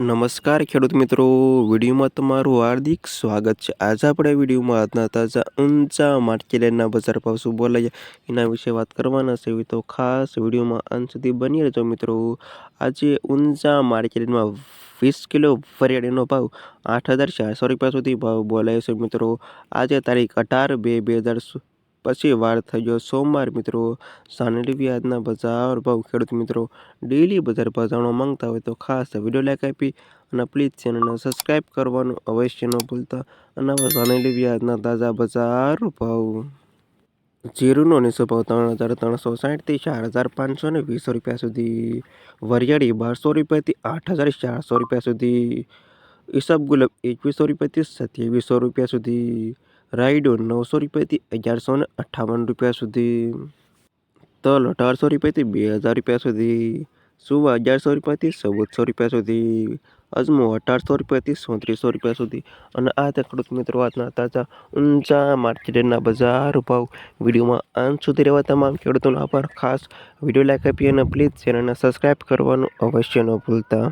નમસ્કાર ખેડૂત મિત્રો, વિડીયોમાં તમારું હાર્દિક સ્વાગત છે. આજે આપણે વિડીયોમાં આજના તાજા ઊંચા માર્કેટના બજાર ભાવ શું બોલાય એના વિશે વાત કરવાના છે. તો ખાસ વિડીયોમાં અંત સુધી બની રહેજો મિત્રો. આજે ઊંચા માર્કેટમાં વીસ કિલો ફરિયાળીનો ભાવ આઠ હજાર ચારસો રૂપિયા સુધી ભાવ બોલાયો છે મિત્રો. આજે તારીખ અઢાર બે બે હજાર પછી વાર થઈ ગયો સોમવાર મિત્રો. સાનેલી વ્યાજના બજાર ભાવ ખેડૂત મિત્રો. ડેલી બજાર ભાવ માંગતા હોય તો ખાસ વીડિયો લાઈક આપી અને પ્લીઝ ચેનલને સબસ્ક્રાઈબ કરવાનું અવશ્ય ન ભૂલતા. અને સાનેલી વ્યાજના તાજા બજાર ભાવ. જીરુનો નીચો ભાવ ત્રણ હજાર ત્રણસો સાઠથી ચાર હજાર પાંચસો ને વીસ રૂપિયા સુધી. વરિયાળી બારસો રૂપિયાથી આઠ હજાર ચારસો રૂપિયા સુધી. ઈસબ ગુલાબ એકવીસો રૂપિયાથી સત્યાવીસો રૂપિયા સુધી. રાયડો નવસો રૂપિયાથી અગિયારસો ને અઠ્ઠાવન રૂપિયા સુધી, તલ અઢારસો રૂપિયાથી બે હજાર રૂપિયા સુધી, સુવા અગિયારસો રૂપિયાથી ચૌદસો રૂપિયા સુધી, અજમો અઢારસો રૂપિયાથી સોત્રીસો રૂપિયા સુધી. અને આ તે ખેડૂત મિત્રો આજના તાજા ઊંચા માર્કેટના બજાર ભાવ. વિડીયોમાં અંત સુધી રહેવા તમામ ખેડૂતોનો આભાર. ખાસ વીડિયો લાઈક આપી અને પ્લીઝ ચેનલને સબસ્ક્રાઈબ કરવાનું અવશ્ય ન ભૂલતા.